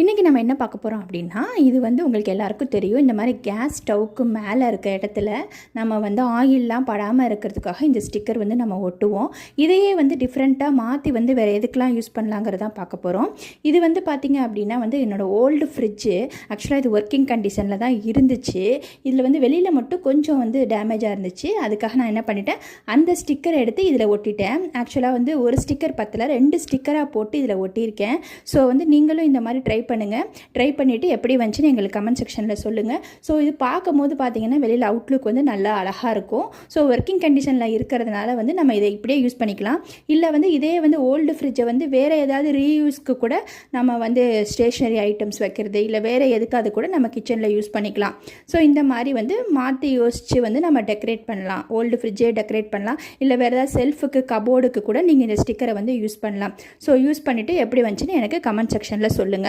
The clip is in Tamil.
இன்றைக்கி நம்ம என்ன பார்க்க போகிறோம் அப்படின்னா இது வந்து உங்களுக்கு எல்லாருக்கும் தெரியும். இந்த மாதிரி கேஸ் ஸ்டவ்க்கு மேலே இருக்க இடத்துல நம்ம வந்து ஆயிலெலாம் படாமல் இருக்கிறதுக்காக இந்த ஸ்டிக்கர் வந்து நம்ம ஒட்டுவோம். இதையே வந்து டிஃப்ரெண்ட்டாக மாற்றி வந்து வேறு எதுக்கெலாம் யூஸ் பண்ணலாங்கிறதான் பார்க்க போகிறோம் இது வந்து பார்த்திங்க அப்படின்னா வந்து என்னோடய ஓல்டு ஃப்ரிட்ஜு ஆக்சுவலாக இது ஒர்க்கிங் கண்டிஷனில் தான் இருந்துச்சு. இதில் வந்து வெளியில் மட்டும் கொஞ்சம் வந்து டேமேஜாக இருந்துச்சு. அதுக்காக நான் என்ன பண்ணிட்டேன் அந்த ஸ்டிக்கரை எடுத்து இதில் ஒட்டிட்டேன். ஆக்சுவலாக வந்து ஒரு ஸ்டிக்கர் பத்தில் ரெண்டு ஸ்டிக்கராக போட்டு இதில் ஒட்டியிருக்கேன். ஸோ வந்து நீங்களும் இந்த மாதிரி ட்ரை பண்ணுங்கள் ட்ரை பண்ணிவிட்டு எப்படி வந்துச்சுன்னு எங்களுக்கு கமெண்ட் செக்ஷனில் சொல்லுங்கள் ஸோ இது பார்க்கும்போது பார்த்தீங்கன்னா வெளியில் அவுட்லுக் வந்து நல்லா அழகாக இருக்கும். ஸோ ஒர்க்கிங் கண்டிஷனில் இருக்கிறதுனால வந்து நம்ம இதை இப்படியே யூஸ் பண்ணிக்கலாம். இல்லை வந்து இதே வந்து ஓல்டு ஃப்ரிட்ஜை வந்து வேறு ஏதாவது ரீயூஸ்க்கு கூட நம்ம வந்து ஸ்டேஷ்னரி ஐட்டம்ஸ் வைக்கிறது இல்லை வேறு எதுக்காவது கூட நம்ம கிச்சனில் யூஸ் பண்ணிக்கலாம். ஸோ இந்த மாதிரி வந்து மாற்றி யோசித்து வந்து நம்ம டெக்கரேட் பண்ணலாம். ஓல்டு ஃப்ரிட்ஜே டெக்கரேட் பண்ணலாம். இல்லை வேறு ஏதாவது செல்ஃபுக்கு கபோர்டுக்கு கூட நீங்கள் இந்த ஸ்டிக்கரை வந்து யூஸ் பண்ணலாம். ஸோ யூஸ் பண்ணிவிட்டு எப்படி வந்துச்சுன்னு எனக்கு கமெண்ட் செக்ஷனில் சொல்லுங்கள்